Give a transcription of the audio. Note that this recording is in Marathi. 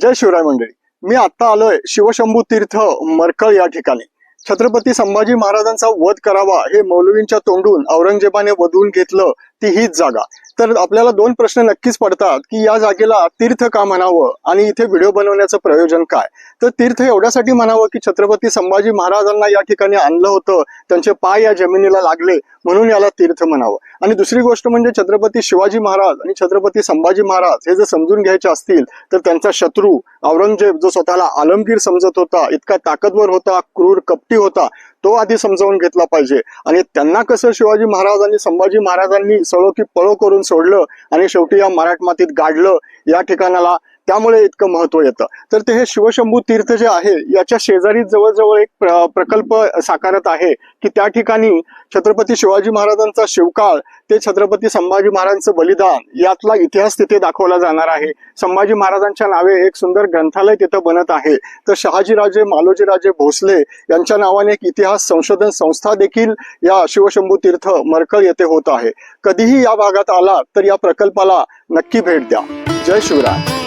जय शिवराय मंडळी. मी आता आलोय शिवशंभू तीर्थ मरकळ या ठिकाणी. छत्रपती संभाजी महाराजांचा वध करावा हे मौलवींच्या तोंडून औरंगजेबाने वधवून घेतलं ती हीच जागा. तर आपल्याला दोन प्रश्न नक्कीच पडतात की या जागेला तीर्थ का म्हणावं आणि इथे व्हिडिओ बनवण्याचं प्रयोजन काय? तर तीर्थ एवढ्यासाठी म्हणावं की छत्रपती संभाजी महाराजांना या ठिकाणी आणलं होतं त्यांचे पाय या जमिनीला लागले म्हणून याला तीर्थ म्हणावं. आणि दुसरी गोष्ट म्हणजे छत्रपती शिवाजी महाराज आणि छत्रपती संभाजी महाराज हे जर समजून घ्यायचे असतील तर त्यांचा शत्रू औरंगजेब जो स्वतःला आलमगीर समजत होता इतका ताकदवर होता क्रूर कपटी होता तो आधी समजावून घेतला पाहिजे. आणि त्यांना कसं शिवाजी महाराज आणि संभाजी महाराजांनी सळो की पळो करून सोडलं आणि शेवटी या मराठ मातीत गाडलं या ठिकाणाला त्यामुळे इतकं महत्त्व येतं. तर ते हे शिवशंभू तीर्थ जे आहे याच्या शेजारी जवळजवळ एक प्र- प्रकल्प साकारत आहे की त्या ठिकाणी छत्रपती शिवाजी महाराजांचा शिवकाळ ते छत्रपती संभाजी महाराजांचं बलिदान यातला इतिहास तिथे दाखवला जाणार आहे. संभाजी महाराजांच्या नावे एक सुंदर ग्रंथालय तिथं बनत आहे. तर शहाजीराजे मालोजीराजे भोसले यांच्या नावाने एक इतिहास संशोधन संस्था देखील या शिवशंभू तीर्थ मरकळ येथे होत आहे. कधीही या भागात आला तर या प्रकल्पाला नक्की भेट द्या. जय शिवराय.